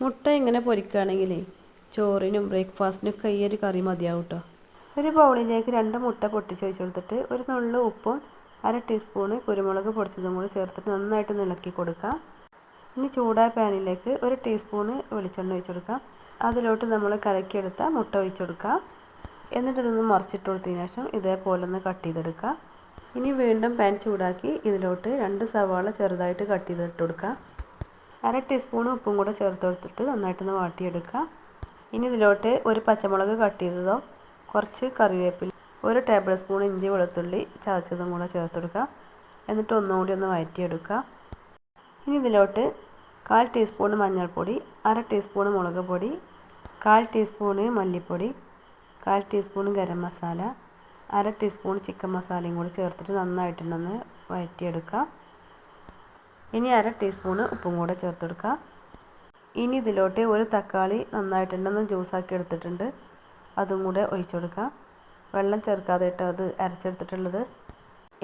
മുട്ട ഇങ്ങനെ പൊരിക്കുകയാണെങ്കിൽ ചോറിനും ബ്രേക്ക്ഫാസ്റ്റിനൊക്കെ ഈ ഒരു കറി മതിയാവും കേട്ടോ ഒരു ബൗളിലേക്ക് രണ്ട് മുട്ട പൊട്ടിച്ച് വെച്ച് കൊടുത്തിട്ട് ഒരു നുള്ളു ഉപ്പും അര ടീസ്പൂണ് കുരുമുളക് പൊടിച്ചതും കൂടി ചേർത്തിട്ട് നന്നായിട്ട് ഇളക്കി കൊടുക്കാം ഇനി ചൂടായ പാനിലേക്ക് ഒരു ടീസ്പൂണ് വെളിച്ചെണ്ണ ഒഴിച്ചു കൊടുക്കാം അതിലോട്ട് നമ്മൾ കലക്കിയെടുത്ത മുട്ട ഒഴിച്ചു കൊടുക്കാം എന്നിട്ട് ഇതൊന്ന് മറിച്ചിട്ട് കൊടുത്തതിന് ശേഷം ഇതേപോലെ ഒന്ന് കട്ട് ചെയ്തെടുക്കുക. ഇനി വീണ്ടും പാൻ ചൂടാക്കി ഇതിലോട്ട് രണ്ട് സവാള ചെറുതായിട്ട് കട്ട് ചെയ്തിട്ട് കൊടുക്കുക. അര ടീസ്പൂൺ ഉപ്പും കൂടെ ചേർത്ത് കൊടുത്തിട്ട് നന്നായിട്ടൊന്ന് വാട്ടിയെടുക്കുക. ഇനി ഇതിലോട്ട് ഒരു പച്ചമുളക് കട്ട് ചെയ്തതോ കുറച്ച് കറിവേപ്പില ഒരു ടേബിൾ സ്പൂൺ ഇഞ്ചി വെളുത്തുള്ളി ചതച്ചതും കൂടെ ചേർത്ത് കൊടുക്കുക. എന്നിട്ട് ഒന്നുകൂടി ഒന്ന് വഴറ്റിയെടുക്കുക. ഇനി ഇതിലോട്ട് കാൽ ടീസ്പൂൺ മഞ്ഞൾപ്പൊടി അര ടീസ്പൂൺ മുളക് പൊടി കാൽ ടീസ്പൂൺ മല്ലിപ്പൊടി കാൽ ടീസ്പൂൺ ഗരം മസാല അര ടീസ്പൂൺ ചിക്കൻ മസാലയും കൂടി ചേർത്തിട്ട് നന്നായിട്ടുണ്ടെന്ന് വഴറ്റിയെടുക്കുക. ഇനി അര ടീസ്പൂണ് ഉപ്പും കൂടെ ചേർത്തെടുക്കുക ഇനി ഇതിലോട്ട് ഒരു തക്കാളി നന്നായിട്ടുണ്ടെന്ന് ജ്യൂസാക്കി എടുത്തിട്ടുണ്ട്. അതും കൂടെ ഒഴിച്ചു കൊടുക്കുക വെള്ളം ചേർക്കാതെ ഇട്ട് അത് അരച്ചെടുത്തിട്ടുള്ളത്.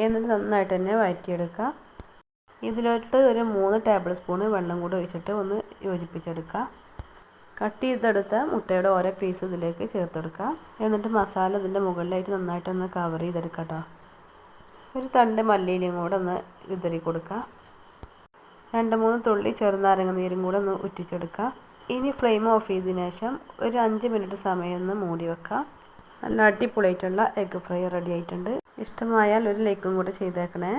എന്നിട്ട് നന്നായിട്ട് തന്നെ വഴറ്റിയെടുക്കുക ഇതിലോട്ട് ഒരു മൂന്ന് ടേബിൾ സ്പൂണ് വെള്ളം കൂടെ ഒഴിച്ചിട്ട് ഒന്ന് യോജിപ്പിച്ചെടുക്കുക കട്ട് ചെയ്തെടുത്ത മുട്ടയുടെ ഓരോ പീസ് ഇതിലേക്ക് ചേർത്തെടുക്കുക എന്നിട്ട് മസാല ഇതിന്റെ മുകളിലായിട്ട് നന്നായിട്ടൊന്ന് കവർ ചെയ്തെടുക്കാം കേട്ടോ. ഒരു തണ്ട് മല്ലിയിലും കൂടെ ഒന്ന് വിതറി കൊടുക്കുക രണ്ട് മൂന്ന് തുള്ളി ചെറുനാരങ്ങ നീരും കൂടെ ഒന്ന് ഉറ്റിച്ചെടുക്കുക ഇനി ഫ്ലെയിം ഓഫ് ചെയ്തതിന് ശേഷം ഒരു അഞ്ച് മിനിറ്റ് സമയം ഒന്ന് മൂടി വെക്കുക. നല്ല അടിപൊളിയായിട്ടുള്ള എഗ്ഗ് ഫ്രൈ റെഡി ആയിട്ടുണ്ട്. ഇഷ്ടമായാൽ ഒരു ലൈക്കും കൂടെ ചെയ്തേക്കണേ.